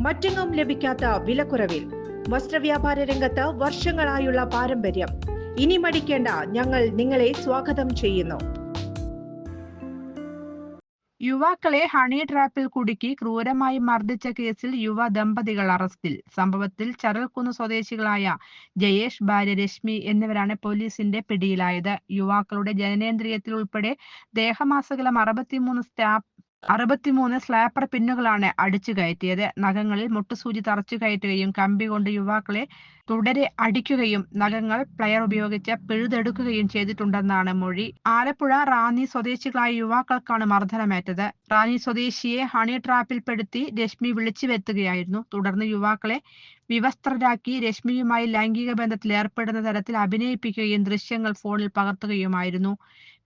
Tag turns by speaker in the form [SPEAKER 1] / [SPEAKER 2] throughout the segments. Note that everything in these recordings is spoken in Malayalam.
[SPEAKER 1] മറ്റെങ്ങും ലഭിക്കാത്ത വിലക്കുറവിൽ വസ്ത്രവ്യാപാര രംഗത്ത് വർഷങ്ങളായുള്ള പാരമ്പര്യം. ഇനി മടിക്കേണ്ട ഞങ്ങൾ നിങ്ങളെ സ്വാഗതം ചെയ്യുന്നു.
[SPEAKER 2] യുവാക്കളെ ഹണി ട്രാപ്പിൽ കുടുക്കി ക്രൂരമായി മർദ്ദിച്ച കേസിൽ യുവ ദമ്പതികൾ അറസ്റ്റിൽ. സംഭവത്തിൽ ചരൽക്കുന്ന് സ്വദേശികളായ ജയേഷ് ഭാര്യ രശ്മി എന്നിവരാണ് പോലീസിന്റെ പിടിയിലായത്. യുവാക്കളുടെ ജനനേന്ദ്രിയത്തിൽ ഉൾപ്പെടെ ദേഹമാസകലം അറുപത്തിമൂന്ന് സ്റ്റാപ്പ് അറുപത്തിമൂന്ന് സ്ലാപ്പർ പിന്നുകളാണ് അടിച്ചു കയറ്റിയത്. നഖങ്ങളിൽ മുട്ടുസൂചി തറച്ചു കയറ്റുകയും കമ്പി കൊണ്ട് യുവാക്കളെ തുടരെ അടിക്കുകയും നഖങ്ങൾ പ്ലയർ ഉപയോഗിച്ച് പിഴുതെടുക്കുകയും ചെയ്തിട്ടുണ്ടെന്നാണ് മൊഴി. ആലപ്പുഴ റാന്നി സ്വദേശികളായ യുവാക്കൾക്കാണ് മർദ്ദനമേറ്റത്. റാന്നി സ്വദേശിയെ ഹണി ട്രാപ്പിൽപ്പെടുത്തി രശ്മി വിളിച്ചു വരുത്തുകയായിരുന്നു തുടർന്ന് യുവാക്കളെ വിവസ്ത്രരാക്കി രശ്മിയുമായി ലൈംഗിക ബന്ധത്തിൽ ഏർപ്പെടുന്ന തരത്തിൽ അഭിനയിപ്പിക്കുകയും ദൃശ്യങ്ങൾ ഫോണിൽ പകർത്തുകയുമായിരുന്നു.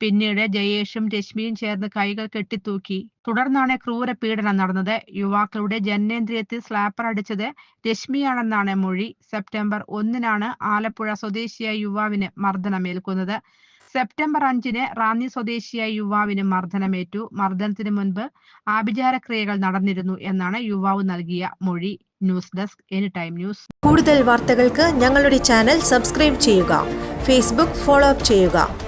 [SPEAKER 2] പിന്നീട് ജയേഷും രശ്മിയും ചേർന്ന് കൈകൾ കെട്ടിത്തൂക്കി. തുടർന്നാണ് ക്രൂര പീഡനം നടന്നത്. യുവാക്കളുടെ ജനനേന്ദ്രിയത്തിൽ സ്ലാപ്പർ അടിച്ചത് രശ്മിയാണെന്നാണ് മൊഴി. സെപ്റ്റംബർ ഒന്നിനാണ് ആലപ്പുഴ സ്വദേശിയായ യുവാവിന് മർദ്ദനമേൽക്കുന്നത്. സെപ്റ്റംബർ അഞ്ചിന് റാന്നി സ്വദേശിയായ യുവാവിന് മർദ്ദനമേറ്റു. മർദ്ദനത്തിന് മുൻപ് ആഭിചാരക്രിയകൾ നടന്നിരുന്നു എന്നാണ് യുവാവ് നൽകിയ മൊഴി. News desk any time news.
[SPEAKER 3] കൂടുതൽ വാർത്തകൾക്ക് ഞങ്ങളുടെ ചാനൽ സബ്സ്ക്രൈബ് ചെയ്യുക. ഫേസ്ബുക്ക് ഫോളോ അപ്പ് ചെയ്യുക.